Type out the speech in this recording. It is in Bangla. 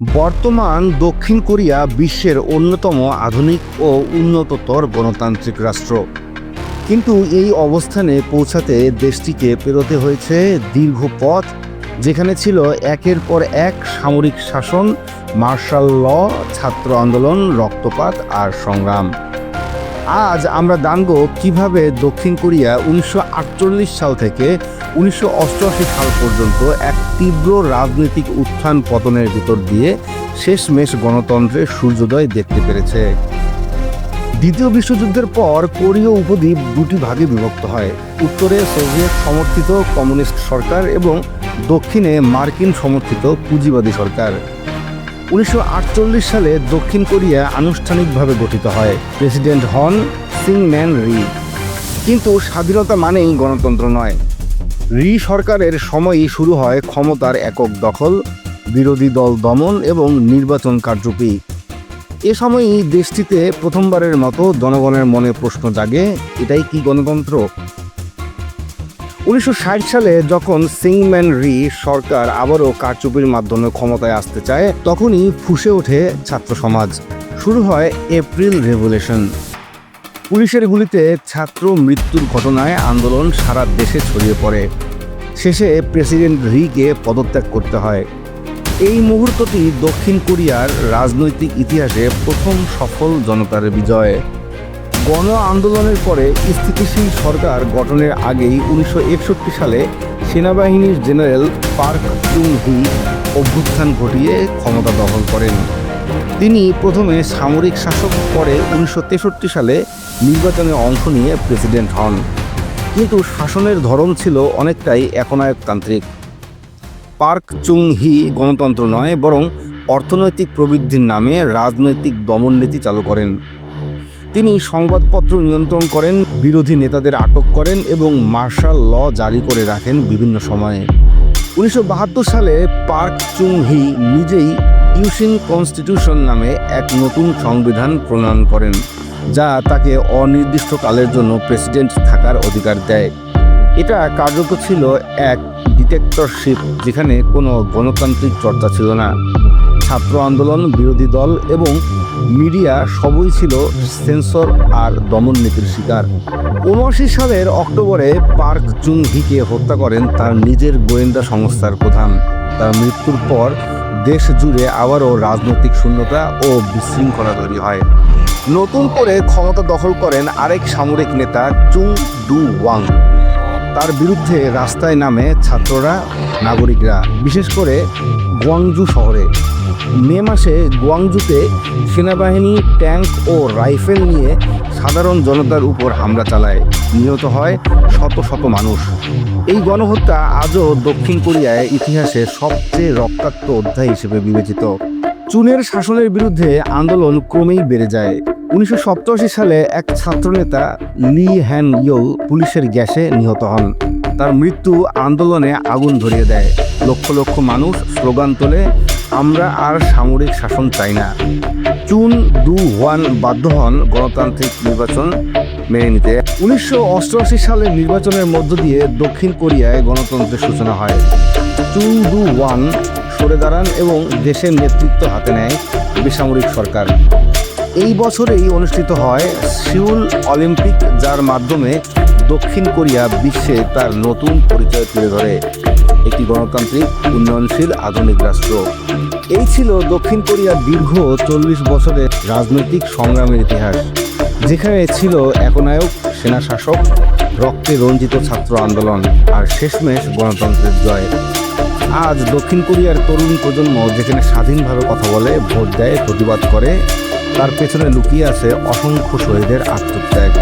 বর্তমান দক্ষিণ কোরিয়া বিশ্বের অন্যতম আধুনিক ও উন্নততর গণতান্ত্রিক রাষ্ট্র। কিন্তু এই অবস্থানে পৌঁছাতে দেশটিকে পেরোতে হয়েছে দীর্ঘ পথ, যেখানে ছিল একের পর এক সামরিক শাসন, মার্শাল ল, ছাত্র আন্দোলন, রক্তপাত আর সংগ্রাম। আজ আমরা দাঙ্গ কীভাবে দক্ষিণ কোরিয়া উনিশশো আটচল্লিশ সাল থেকে উনিশশো অষ্টআশি সাল পর্যন্ত এক তীব্র রাজনৈতিক উত্থান পতনের ভিতর দিয়ে শেষমেশ গণতন্ত্রের সূর্যোদয় দেখতে পেরেছে। দ্বিতীয় বিশ্বযুদ্ধের পর কোরীয় উপদ্বীপ দুটি ভাগে বিভক্ত হয়। উত্তরে সোভিয়েত সমর্থিত কমিউনিস্ট সরকার এবং দক্ষিণে মার্কিন সমর্থিত পুঁজিবাদী সরকার। উনিশশো আটচল্লিশ সালে দক্ষিণ কোরিয়া আনুষ্ঠানিকভাবে গঠিত হয়, প্রেসিডেন্ট হন সিংম্যান রি। কিন্তু স্বাধীনতা মানেই গণতন্ত্র নয়। রি সরকারের সময়ই শুরু হয় ক্ষমতার একক দখল, বিরোধী দল দমন এবং নির্বাচন কারচুপি। এ সময়ই দেশটিতে প্রথমবারের মতো জনগণের মনে প্রশ্ন জাগে, এটাই কি গণতন্ত্র? উনিশশো ষাট সালে যখন সিংম্যান রি সরকার আবারও কারচুপির মাধ্যমে ক্ষমতায় আসতে চায়, তখনই ফুসে ওঠে ছাত্র সমাজ। শুরু হয় এপ্রিল রেভলিউশন পুলিশের গুলিতে ছাত্র মৃত্যুর ঘটনায় আন্দোলন সারা দেশে ছড়িয়ে পড়ে। শেষে প্রেসিডেন্ট রিকে পদত্যাগ করতে হয়। এই মুহূর্তটি দক্ষিণ কোরিয়ার রাজনৈতিক ইতিহাসে প্রথম সফল জনতার বিজয়। গণ আন্দোলনের পরে স্থিতিশীল সরকার গঠনের আগেই উনিশশো একষট্টি সালে সেনাবাহিনীর জেনারেল পার্ক চুং হি অভ্যুত্থান ঘটিয়ে ক্ষমতা দখল করেন। তিনি প্রথমে সামরিক শাসক পরে উনিশশো তেষট্টি সালে নির্বাচনে অংশ নিয়ে প্রেসিডেন্ট হন। কিন্তু শাসনের ধরন ছিল অনেকটাই একনায়কতান্ত্রিক। পার্ক চুং হি গণতন্ত্র নয়, বরং অর্থনৈতিক প্রবৃদ্ধির নামে রাজনৈতিক দমননীতি চালু করেন। তিনি সংবাদপত্র নিয়ন্ত্রণ করেন, বিরোধী নেতাদের আটক করেন এবং মার্শাল ল জারি করে রাখেন বিভিন্ন সময়ে। উনিশশো বাহাত্তর সালে পার্ক চুং হি নিজেই ইউসিন কনস্টিটিউশন নামে এক নতুন সংবিধান প্রণয়ন করেন, যা তাকে অনির্দিষ্টকালের জন্য প্রেসিডেন্ট থাকার অধিকার দেয়। এটা কার্যত ছিল এক ডিটেক্টরশিপ, যেখানে কোনো গণতান্ত্রিক চর্চা ছিল না। ছাত্র আন্দোলন, বিরোধী দল এবং মিডিয়া সবই ছিল সেন্সর আর দমন নীতির শিকার। উনআশি সালের অক্টোবরে পার্ক চুং হিকে হত্যা করেন তার নিজের গোয়েন্দা সংস্থার প্রধান। তার মৃত্যুর পর দেশ জুড়ে আবারও রাজনৈতিক শূন্যতা ও বিশৃঙ্খলা তৈরি হয়। নতুন করে ক্ষমতা দখল করেন আরেক সামরিক নেতা চুং ডু ওয়াং। তার বিরুদ্ধে রাস্তায় নামে ছাত্ররা, নাগরিকরা, বিশেষ করে গোয়াংজু শহরে। মে মাসে গোয়াংজুতে সেনাবাহিনী, ট্যাঙ্ক ও রাইফেল নিয়ে সাধারণ জনতার উপর হামলা চালায়। নিহত হয় শত শত মানুষ। এই গণহত্যা আজও দক্ষিণ কোরিয়ায় ইতিহাসে সবচেয়ে রক্তাক্ত অধ্যায় হিসেবে বিবেচিত। চুনের শাসনের বিরুদ্ধে আন্দোলন ক্রমেই বেড়ে যায়। উনিশশো সালে এক ছাত্রনেতা লি হ্যান ইউ পুলিশের গ্যাসে নিহত হন। তার মৃত্যু আন্দোলনে আগুন ধরিয়ে দেয়। লক্ষ লক্ষ মানুষ স্লোগান তোলে আমরা আর সামরিক শাসন চাই না। চুন দু ওয়ান বাধ্য হন গণতান্ত্রিক নির্বাচন মেনে নিতে। উনিশশো অষ্টআশি সালের নির্বাচনের মধ্য দিয়ে দক্ষিণ কোরিয়ায় গণতন্ত্রের সূচনা হয়। চুন দু ওয়ান সরে দাঁড়ান এবং দেশের নেতৃত্ব হাতে নেয় বেসামরিক সরকার। এই বছরেই অনুষ্ঠিত হয় সিউল অলিম্পিক, যার মাধ্যমে দক্ষিণ কোরিয়া বিশ্বে তার নতুন পরিচয় তুলে ধরে। একটি গণতান্ত্রিক, উন্নয়নশীল, আধুনিক রাষ্ট্র। এই ছিল দক্ষিণ কোরিয়ার দীর্ঘ চল্লিশ বছরের রাজনৈতিক সংগ্রামের ইতিহাস, যেখানে ছিল একনায়ক, সেনা শাসক, রক্তে রঞ্জিত ছাত্র আন্দোলন আর শেষমেশ গণতন্ত্রের জয়। আজ দক্ষিণ কোরিয়ার তরুণ প্রজন্ম যেখানে স্বাধীনভাবে কথা বলে, ভোট দেয়, প্রতিবাদ করে, তার পেছনে লুকিয়ে আছে অসংখ্য শহীদের আত্মত্যাগ।